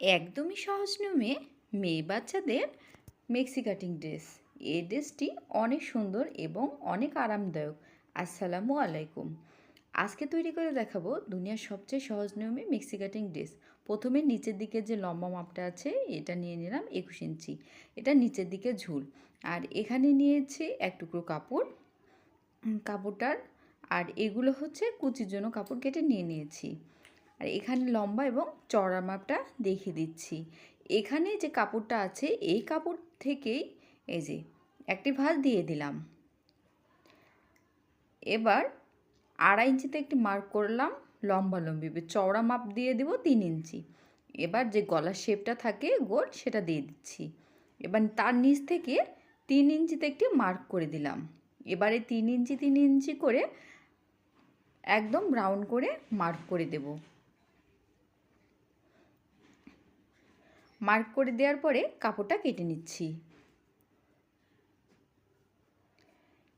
একদমই সহজ নিয়মে মেয়ে বাচ্চাদের মেক্সি কাটিং ড্রেস। এই ড্রেসটি অনেক সুন্দর এবং অনেক আরামদায়ক। আসসালামু আলাইকুম। আজকে তৈরি করে দেখাবো দুনিয়ার সবচেয়ে সহজ নিয়মে মেক্সি কাটিং ড্রেস। প্রথমে নিচের দিকে যে লম্বা মাপটা আছে, এটা নিয়ে নিলাম একুশ ইঞ্চি। এটা নিচের দিকে ঝুল। আর এখানে নিয়েছি এক টুকরো কাপড় কাপড়টার। আর এগুলো হচ্ছে কুচির জন্য কাপড় কেটে নিয়ে নিয়েছি। আর এখানে লম্বা এবং চড়া মাপটা দেখিয়ে দিচ্ছি। এখানে যে কাপড়টা আছে, এই কাপড় থেকেই এই যে একটি ভাঁজ দিয়ে দিলাম। এবার আড়াই ইঞ্চিতে একটি মার্ক করলাম লম্বা লম্বি চওড়া মাপ দিয়ে দেব তিন ইঞ্চি। এবার যে গলার শেপটা থাকে গোল, সেটা দিয়ে দিচ্ছি। এবার তার নিচ থেকে তিন ইঞ্চিতে একটি মার্ক করে দিলাম। এবারে তিন ইঞ্চি তিন ইঞ্চি করে একদম রাউন্ড করে মার্ক করে দেব। মার্ক করে দেওয়ার পরে কাপড়টা কেটে নিচ্ছি।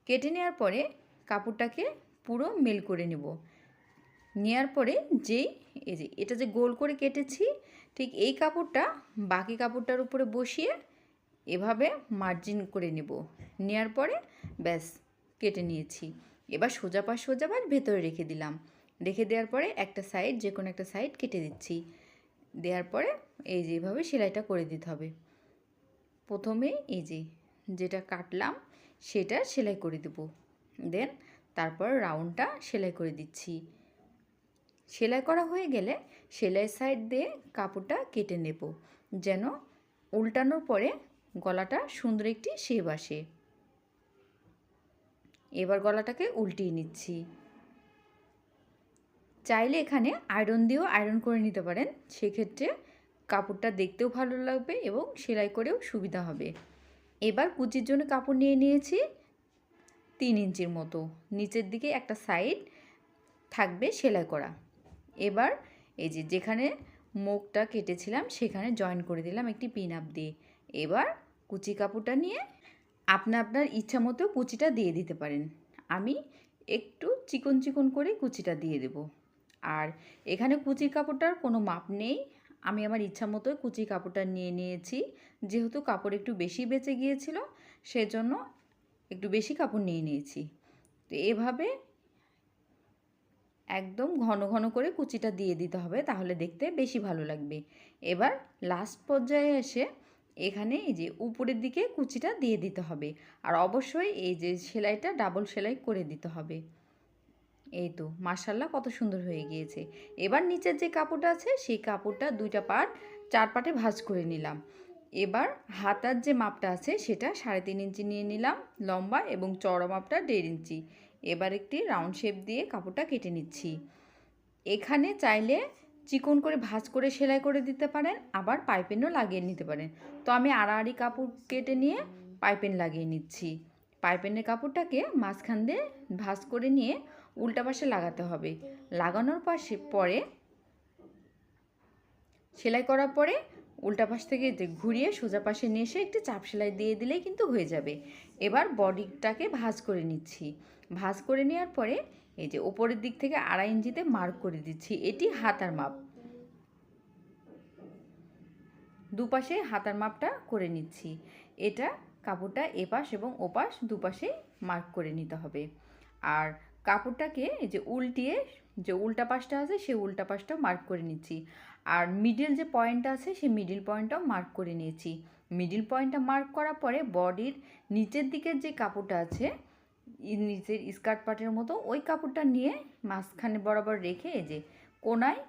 কেটে নেওয়ার পরে কাপড়টাকে পুরো মেল করে নেব। নেওয়ার পরে যেই, এই যে এটা যে গোল করে কেটেছি, ঠিক এই কাপড়টা বাকি কাপড়টার উপরে বসিয়ে এভাবে মার্জিন করে নেব। নেওয়ার পরে ব্যাস, কেটে নিয়েছি। এবার সোজা পাশ সোজা পাশ ভেতরে রেখে দিলাম। রেখে দেওয়ার পরে একটা সাইড যে কোনো একটা সাইড কেটে দিচ্ছি। দেওয়ার পরে এই যে এভাবে সেলাইটা করে দিতে হবে। প্রথমে এই যে যেটা কাটলাম সেটা সেলাই করে দেব। দেন তারপর রাউন্ডটা সেলাই করে দিচ্ছি। সেলাই করা হয়ে গেলে সেলাই সাইড দিয়ে কাপড়টা কেটে নেব যেন উল্টানোর পরে গলাটা সুন্দর একটি শেপ আসে। এবার গলাটাকে উল্টিয়ে নিচ্ছি। চাইলে এখানে আয়রন দিয়েও আয়রন করে নিতে পারেন। সেক্ষেত্রে কাপড়টা দেখতেও ভালো লাগবে এবং সেলাই করেও সুবিধা হবে। এবার কুচির জন্য কাপড় নিয়ে নিয়েছি তিন ইঞ্চির মতো। নিচের দিকে একটা সাইড থাকবে সেলাই করা। এবার এই যে যেখানে মুখটা কেটেছিলাম সেখানে জয়েন করে দিলাম একটি পিন আপ দিয়ে। এবার কুচি কাপড়টা নিয়ে আপনা আপনার ইচ্ছা মতো কুচিটা দিয়ে দিতে পারেন। আমি একটু চিকন চিকন করে কুচিটা দিয়ে দেব। আর এখানে কুচির কাপড়টার কোনো মাপ নেই। আমি আমার ইচ্ছা মতো কুচি কাপড়টা নিয়ে নিয়েছি। যেহেতু কাপড় একটু বেশি বেঁচে গিয়েছিল, সেজন্য একটু বেশি কাপড় নিয়ে নিয়েছি। তো এভাবে একদম ঘন ঘন করে কুচিটা দিয়ে দিতে হবে, তাহলে দেখতে বেশি ভালো লাগবে। এবার লাস্ট পর্যায়ে এসে এখানে এই যে উপরের দিকে কুচিটা দিয়ে দিতে হবে। আর অবশ্যই এই যে সেলাইটা ডাবল সেলাই করে দিতে হবে। এই তো মার্শাল্লাহ কত সুন্দর হয়ে গিয়েছে। এবার নিচের যে কাপড়টা আছে, সেই কাপড়টা দুইটা পার্ট চার পাটে ভাঁজ করে নিলাম। এবার হাতার যে মাপটা আছে, সেটা সাড়ে তিন ইঞ্চি নিয়ে নিলাম, লম্বা এবং চওড়া মাপটা দেড় ইঞ্চি। এবার একটি রাউন্ড শেপ দিয়ে কাপড়টা কেটে নিচ্ছি। এখানে চাইলে চিকন করে ভাঁজ করে সেলাই করে দিতে পারেন, আবার পাইপেনও লাগিয়ে নিতে পারেন। তো আমি আড়াআড়ি কাপড় কেটে নিয়ে পাইপেন লাগিয়ে নিচ্ছি। পাইপেনের কাপড়টাকে মাঝখান দিয়ে ভাঁজ করে নিয়ে উল্টা পাশে লাগাতে হবে। লাগানোর পাশে পরে সেলাই করার পরে উল্টা পাশ থেকে ঘুরিয়ে সোজা পাশে নিয়ে এসে একটি চাপ সেলাই দিয়ে দিলেই কিন্তু হয়ে যাবে। এবার বডিটাকে ভাঁজ করে নিচ্ছি। ভাঁজ করে নেওয়ার পরে এই যে ওপরের দিক থেকে আড়াই ইঞ্চিতে মার্ক করে দিচ্ছি। এটি হাতার মাপ। দুপাশে হাতার মাপটা করে নিচ্ছি। এটা কাপড়টা এপাশ এবং ওপাশ দুপাশে মার্ক করে নিতে হবে। আর কাপড়টাকে এই যে উল্টিয়ে যে উল্টা পাশটা আছে, সেই উল্টা পাশটা মার্ক করে নিচ্ছি। আর মিডিল যে পয়েন্টটা আছে, সেই মিডিল পয়েন্টটাও মার্ক করে নিয়েছি। মিডিল পয়েন্টটা মার্ক করার পরে বডির নিচের দিকের যে কাপড়টা আছে নিচের স্কার্ট পার্টের মতো, ওই কাপড়টা নিয়ে মাঝখানে বরাবর রেখে এই যে কোনায়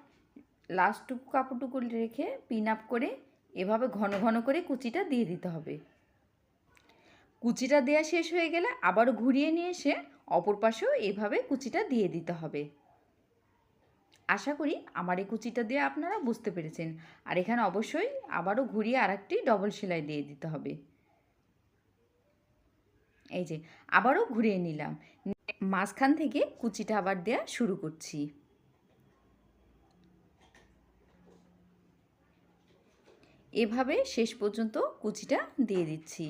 লাস্টটুকু কাপড়টুকু রেখে পিন আপ করে এভাবে ঘন ঘন করে কুচিটা দিয়ে দিতে হবে। কুচিটা দেওয়া শেষ হয়ে গেলে আবারও ঘুরিয়ে নিয়ে এসে অপর পাশেও এভাবে কুচিটা দিয়ে দিতে হবে। আশা করি আমার এই কুচিটা দিয়ে আপনারা বুঝতে পেরেছেন। আর এখানে অবশ্যই আবারও ঘুরিয়ে আর একটি ডবল সেলাই দিয়ে দিতে হবে। এই যে, আবারও ঘুরিয়ে নিলাম। মাঝখান থেকে কুচিটা আবার দেওয়া শুরু করছি। এভাবে শেষ পর্যন্ত কুচিটা দিয়ে দিচ্ছি।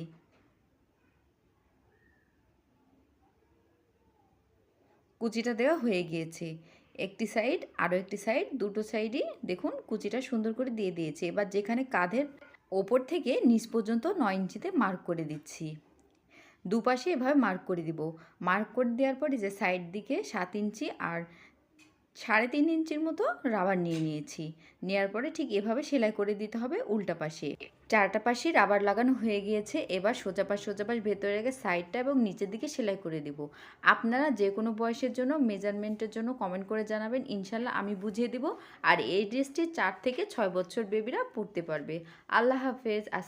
কুচিটা দেওয়া হয়ে গিয়েছে। একটি সাইড আরও একটি সাইড দুটো সাইডই দেখুন কুচিটা সুন্দর করে দিয়ে দিয়েছে। এবার যেখানে কাঁধের ওপর থেকে নিচ পর্যন্ত নয় ইঞ্চিতে মার্ক করে দিচ্ছি। দুপাশে এভাবে মার্ক করে দিব। মার্ক করে দেওয়ার পরে যে সাইড দিকে সাত ইঞ্চি আর সাড়ে তিন ইঞ্চির মতো রাবার নিয়ে নিয়েছি। নেওয়ার পরে ঠিক এভাবে সেলাই করে দিতে হবে উল্টা পাশে। চারটা পাশে রাবার লাগানো হয়ে গিয়েছে। এবার সোজা পাশ সোজা পাশ ভেতরে রেখে সাইডটা এবং নিচের দিকে সেলাই করে দিব। আপনারা যে কোনো বয়সের জন্য, মেজারমেন্টের জন্য কমেন্ট করে জানাবেন। ইনশাল্লাহ আমি বুঝিয়ে দিব। আর এই ড্রেসটি চার থেকে ছয় বছর বেবিরা পরতে পারবে। আল্লাহ হাফেজ। আস